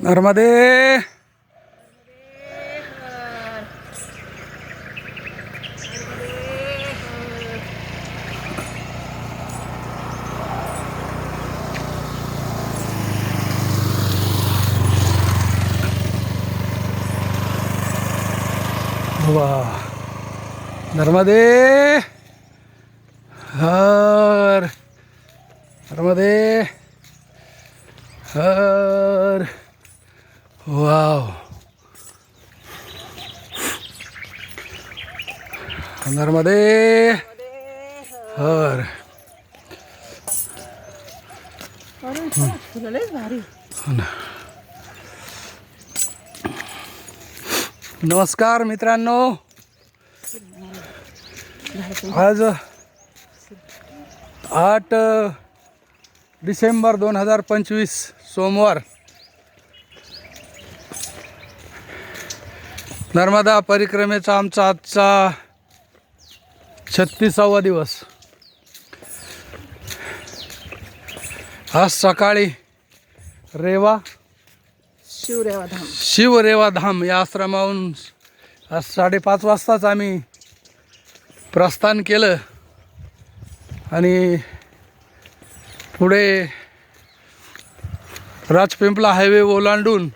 नर्मदे. वा. नर्मदे. हर. नर्मदे. हर. वाव नर्मदे हर नमस्कार मित्रांनो. आज आठ डिसेंबर दोन हजार पंचवीस सोमवार. नर्मदा परिक्रमेचा आमचा आजचा छत्तीसावा दिवस. आज सकाळी रेवा शिवरेवा धाम. शिवरेवा धाम या आश्रमाहून आज साडेपाच वाजताच आम्ही प्रस्थान केलं आणि पुढे राजपिंपला हायवे ओलांडून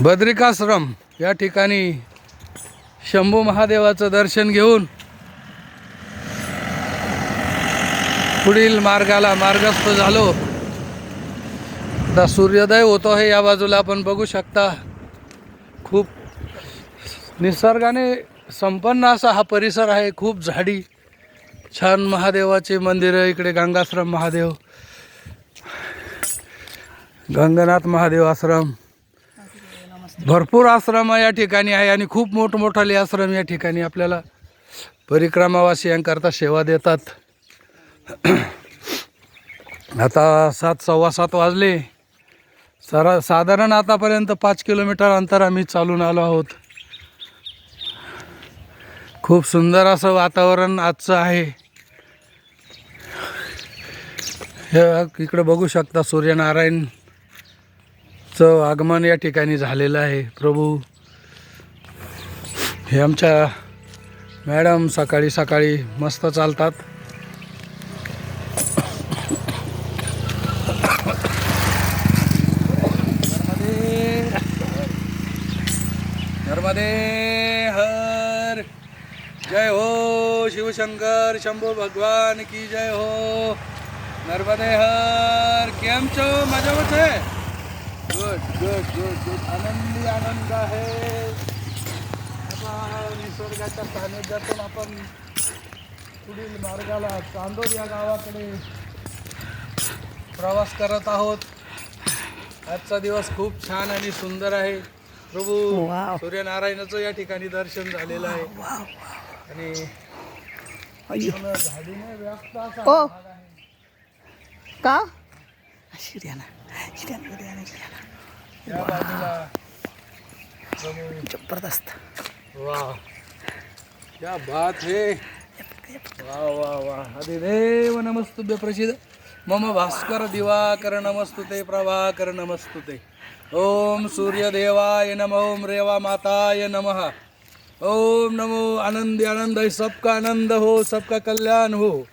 बद्रिकाश्रम या ठिकाणी शंभू महादेवाचं दर्शन घेऊन पुढील मार्गाला मार्गस्थ झालो. आता सूर्योदय होतो आहे या बाजूला आपण बघू शकता. खूप निसर्गाने संपन्न असा हा परिसर आहे खूप झाडी छान महादेवाचे मंदिरं इकडे गंगाश्रम महादेव गंगनाथ महादेव आश्रम. भरपूर आश्रम या ठिकाणी आहे आणि खूप मोठमोठाले आश्रम या ठिकाणी आपल्याला परिक्रमावासियांकरता सेवा देतात. आता सात सव्वा सात वाजले. सरा साधारण आतापर्यंत पाच किलोमीटर अंतर आम्ही चालून आलो आहोत. खूप सुंदर असं वातावरण आजचं आहे. हे इकडं बघू शकता सूर्यनारायण. सूर्यनारायणचं आगमन या ठिकाणी झालेलं आहे प्रभू हे आमच्या मॅडम सकाळी सकाळी मस्त चालतात नर्मदे हर जय हो शिवशंकर शंभू भगवान की जय हो नर्मदे हर केम છો મજામાં છે गुड गुड आनंदी आनंद आहे. आता निसर्गाच्या सानिध्यातून आपण पुढील मार्गाला चांदोर या गावाकडे प्रवास करत आहोत. आजचा दिवस खूप छान आणि सुंदर आहे. प्रभू सूर्यनारायणाचं या ठिकाणी दर्शन झालेलं आहे. आणि झाडीने व्यस्त का? सूर्यनारायण जबरदस्त. वा क्या बात है. वा वा वा हरिदेव नमस्तुभ्य प्रसिद्ध. मम भास्कर दिवाकर नमस्तुते प्रभाकर नमस्तुते. ओम सूर्यदेवाय नम ओम रेवा माताय नमः. ओम नमो आनंद आनंद सबका आनंद हो सबका कल्याण हो.